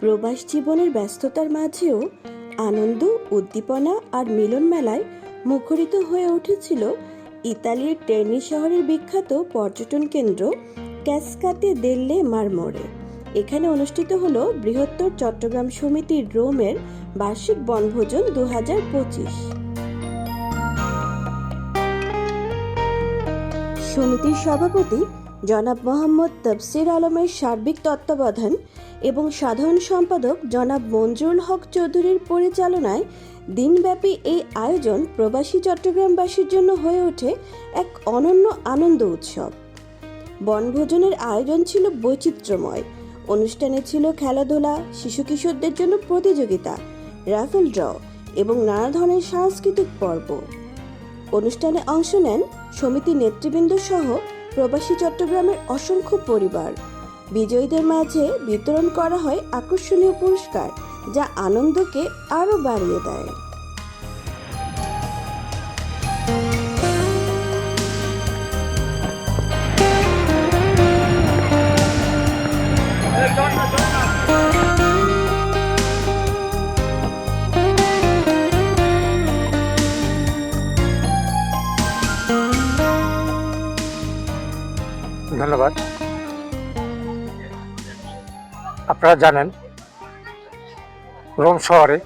প্রবাস জীবনের ব্যস্ততার মাঝেও আনন্দ, উদ্দীপনা আর মিলন মেলায় মুখরিত হয়ে উঠেছিল ইতালির টের্নি শহরের বিখ্যাত পর্যটন কেন্দ্র ক্যাসকাতে দেল্লে মারমোরে। এখানে অনুষ্ঠিত হল বৃহত্তর চট্টগ্রাম সমিতির রোমের বার্ষিক বনভোজন দু হাজার পঁচিশ। সমিতির সভাপতি জনাব মোহাম্মদ তফসির আলমের সার্বিক তত্ত্বাবধান এবং সাধারণ সম্পাদক জনাব মঞ্জুরুল হক চৌধুরীর পরিচালনায় দিনব্যাপী এই আয়োজন প্রবাসী চট্টগ্রামবাসীর জন্য হয়ে ওঠে এক অনন্য আনন্দ উৎসব। বনভোজনের আয়োজন ছিল বৈচিত্র্যময়। অনুষ্ঠানে ছিল খেলাধুলা, শিশু কিশোরদের জন্য প্রতিযোগিতা, রাফেল ড্র এবং নানা ধরনের সাংস্কৃতিক পর্ব। অনুষ্ঠানে অংশ নেন সমিতি নেতৃবৃন্দ সহ প্রবাসী চট্টগ্রামের অসংখ্য পরিবার। বিজয়ীদের মাঝে বিতরণ করা হয় আকর্ষণীয় পুরস্কার যা আনন্দকে আরও বাড়িয়ে দেয়। ধন্যবাদ। আপনারা জানেন, রোম শহরে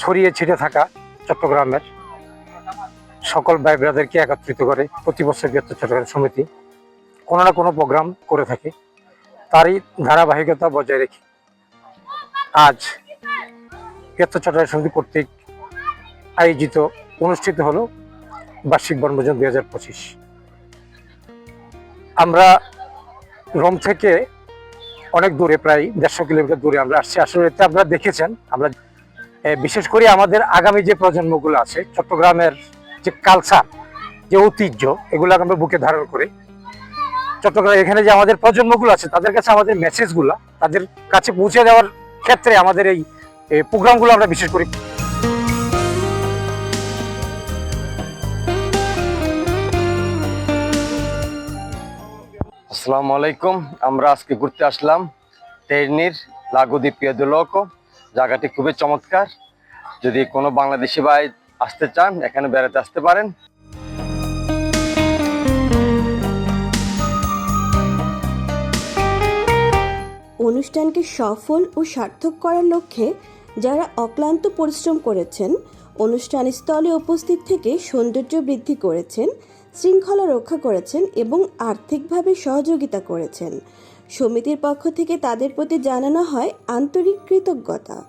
ছড়িয়ে ছিটে থাকা চট্টগ্রামের সকল ভাই ব্রাদারকে একত্রিত করে প্রতি বছর বৃহত্তর চট্টগ্রাম সমিতি কোনো না কোনো প্রোগ্রাম করে থাকে। তারই ধারাবাহিকতা বজায় রেখে আজ বৃহত্তর চট্টগ্রাম সমিতি কর্তৃক আয়োজিত অনুষ্ঠিত হলো বার্ষিক বনভোজন দুই হাজার পঁচিশ। আমরা রোম থেকে অনেক দূরে, প্রায় দেড়শো কিলোমিটার দূরে আমরা আসছি। আসলে আপনারা দেখেছেন, আমরা বিশেষ করে আমাদের আগামী যে প্রজন্মগুলো আছে, চট্টগ্রামের যে কালচার যে ঐতিহ্য, এগুলো আমরা বুকে ধারণ করে। চট্টগ্রাম, এখানে যে আমাদের প্রজন্মগুলো আছে, তাদের কাছে আমাদের মেসেজগুলো তাদের কাছে পৌঁছে দেওয়ার ক্ষেত্রে আমাদের এই প্রোগ্রামগুলো আমরা বিশেষ করে আসসালামু আলাইকুম। আমরা আজকে ঘুরতে আসলাম টেরনির লাগুদি পিয়াদুলক জায়গাটি খুবই চমৎকার। যদি কোনো বাংলাদেশি ভাই আসতে চান, এখানে বেড়াতে আসতে পারেন। অনুষ্ঠানকে সফল ও সার্থক করার লক্ষ্যে যারা অক্লান্ত পরিশ্রম করেছেন অনুষ্ঠান স্থলে উপস্থিত থেকে সৌন্দর্য বৃদ্ধি করেছেন, শৃঙ্খলা রক্ষা করেছেন এবং আর্থিকভাবে সহযোগিতা করেছেন। সমিতির পক্ষ থেকে তাদের প্রতি জানানো হয় আন্তরিক কৃতজ্ঞতা।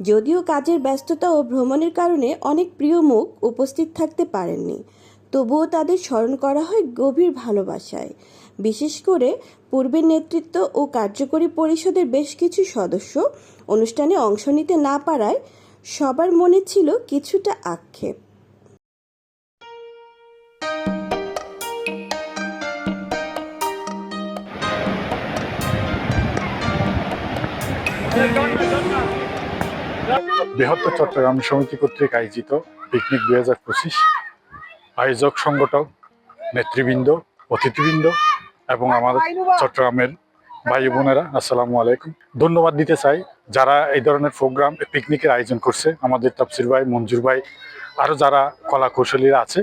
যদিও কাজের ব্যস্ততা ও ভ্রমণের কারণে অনেক প্রিয় মুখ উপস্থিত থাকতে পারেননি, তবুও তাদের স্মরণ করা হয় গভীর ভালোবাসায়। বিশেষ করে পূর্বের নেতৃত্ব ও কার্যকরী পরিষদের বেশ কিছু সদস্য অনুষ্ঠানে অংশ নিতে না পারায় সবার মনে ছিল কিছুটা আক্ষেপ। বৃহত্তর চট্টগ্রাম সমিতি কর্তৃক আয়োজিত পিকনিক দুই হাজার পঁচিশ আয়োজক সংগঠক, নেতৃবৃন্দ, অতিথিবৃন্দ এবং আমার চট্টগ্রামের ভাই বোনেরা, আসসালামু আলাইকুম। ধন্যবাদ দিতে চাই যারা এই ধরনের প্রোগ্রাম, পিকনিকের আয়োজন করছে, আমাদের তাপসির ভাই, মঞ্জুর ভাই আরও যারা কলা কৌশলীরা আছে,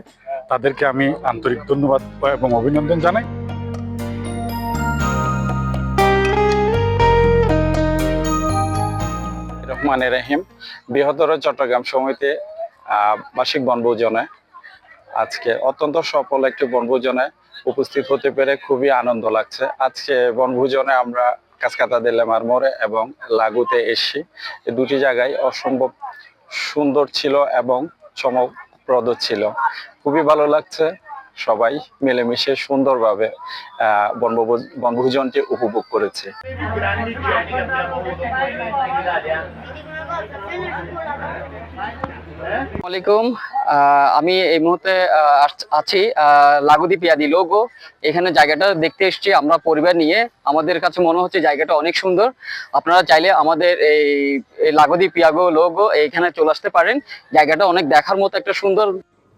তাদেরকে আমি আন্তরিক ধন্যবাদ এবং অভিনন্দন জানাই। রহমান রহিম, বৃহত্তর চট্টগ্রাম সমিতি বার্ষিক বনভোজনে। আজকে অত্যন্ত সফল একটি বনভোজনে উপস্থিত হতে পেরে খুবই আনন্দ লাগছে। আজকে বনভোজনে আমরা কাসকাতা দিল্লামার মোড়ে এবং লাগুতে এই দুটি জায়গায় অসম্ভব সুন্দর ছিল এবং চমকপ্রদ ছিল। খুবই ভালো লাগছে সবাই মিলেমিশে সুন্দরভাবে বনভোজনটি উপভোগ করেছে। আসসালামাইকুম আহ, আমি এই মুহূর্তে আছি লাগুদি পিয়াদি লোগো। এখানে জায়গাটা দেখতে এসেছি আমরা পরিবার নিয়ে। আমাদের কাছে মনে হচ্ছে জায়গাটা অনেক সুন্দর। আপনারা চাইলে আমাদের এই লাগুদি পিয়াগো লোগো এইখানে চলে আসতে পারেন। জায়গাটা অনেক দেখার মতো একটা সুন্দর।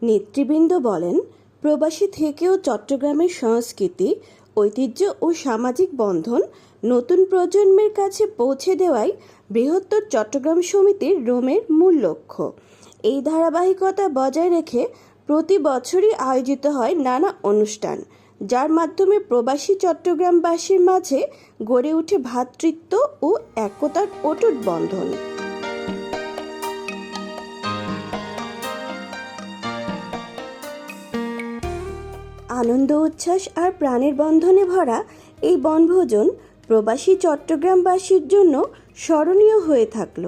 নেতৃবৃন্দ বলেন প্রবাসী থেকেও চট্টগ্রামের সংস্কৃতি ঐতিহ্য ও সামাজিক বন্ধন নতুন প্রজন্মের কাছে পৌঁছে দেওয়াই বৃহত্তর চট্টগ্রাম সমিতির রোমের মূল লক্ষ্য। এই ধারাবাহিকতা বজায় রেখে প্রতি বছরই আয়োজিত হয় নানা অনুষ্ঠান, যার মাধ্যমে প্রবাসী চট্টগ্রামবাসীর মাঝে গড়ে ওঠে ভ্রাতৃত্ব ও একতার অটুট বন্ধন। আনন্দ, উচ্ছ্বাস আর প্রাণের বন্ধনে ভরা এই বনভোজন প্রবাসী চট্টগ্রামবাসীর জন্য স্মরণীয় হয়ে থাকল।